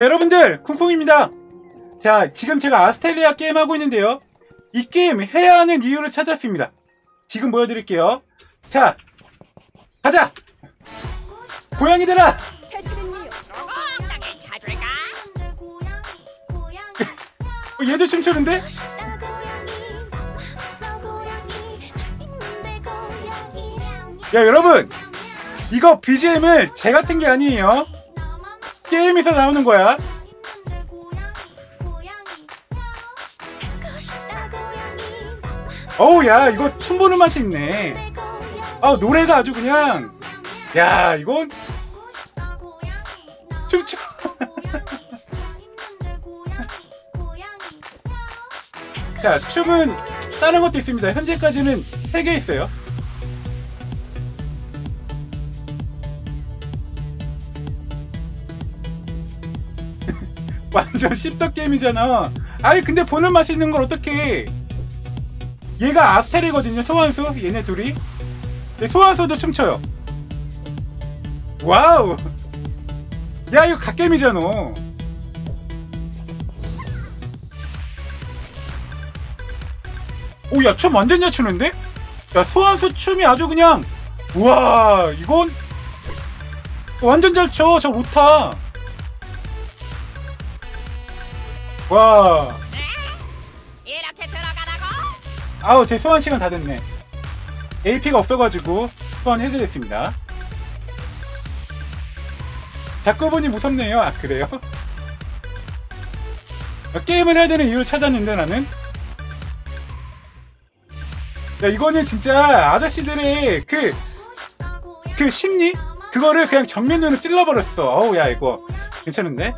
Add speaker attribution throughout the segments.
Speaker 1: 여러분들 쿵쿵입니다. 자 지금 제가 아스텔리아 게임 하고 있는데요. 이 게임 해야 하는 이유를 찾았습니다. 지금 보여드릴게요. 자 가자! 고양이들아! 어, 얘들 춤추는데? 야 여러분! 이거 BGM을 제가 튼게 아니에요 게임에서 나오는 거야? 어우 야 이거 춤 보는 맛이 있네. 아 노래가 아주 그냥. 야 이건 춤춰 자 춤은 다른 것도 있습니다. 현재까지는 3개 있어요 완전 씹덕 게임이잖아. 아니 근데 보는 맛이 있는 걸 어떻게 얘가 아스텔이거든요 소환수. 얘네 둘이. 소환수도 춤춰요. 와우! 야 이거 갓겜이잖아. 오야 춤 완전 잘 추는데? 야 소환수 춤이 아주 그냥 우와 이건 완전 잘 춰. 저 못타 와
Speaker 2: 이렇게 들어가라고?
Speaker 1: 아우 제 소환 시간 다 됐네 AP가 없어가지고 소환 해제됐습니다 자꾸 보니 무섭네요 아 그래요? 어, 게임을 해야 되는 이유를 찾았는데 나는 야 이거는 진짜 아저씨들의 그, 그 심리? 그거를 그냥 정면으로 찔러버렸어 어우 야 이거 괜찮은데?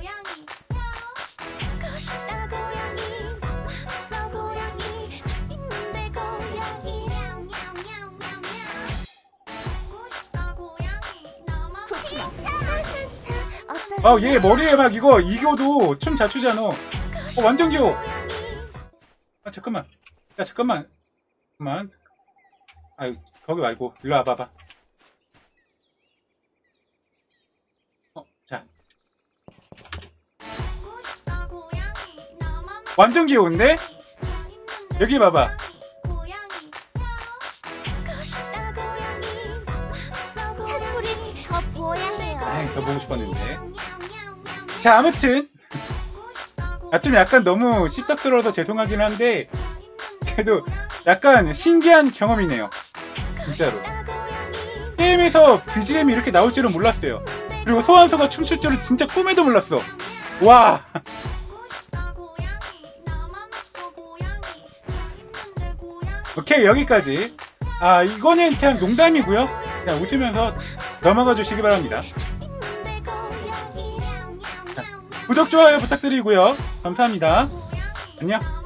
Speaker 1: 아, 얘 머리에 막 이거 이교도 춤 잘 추잖아. 어, 완전 귀여워. 아, 잠깐만. 야, 잠깐만. 잠깐만. 아, 거기 말고 일로 와봐봐. 어, 자. 완전 귀여운데? 여기 봐봐. 아이, 더 보고 싶었는데. 자, 아무튼. 아, 좀 약간 너무 씹덕들어서 죄송하긴 한데, 그래도 약간 신기한 경험이네요. 진짜로. 게임에서 BGM이 이렇게 나올 줄은 몰랐어요. 그리고 소환서가 춤출 줄은 진짜 꿈에도 몰랐어. 와! 오케이, 여기까지. 아, 이거는 그냥 농담이고요. 그냥 웃으면서 넘어가 주시기 바랍니다. 구독, 좋아요 부탁드리고요. 감사합니다. 안녕.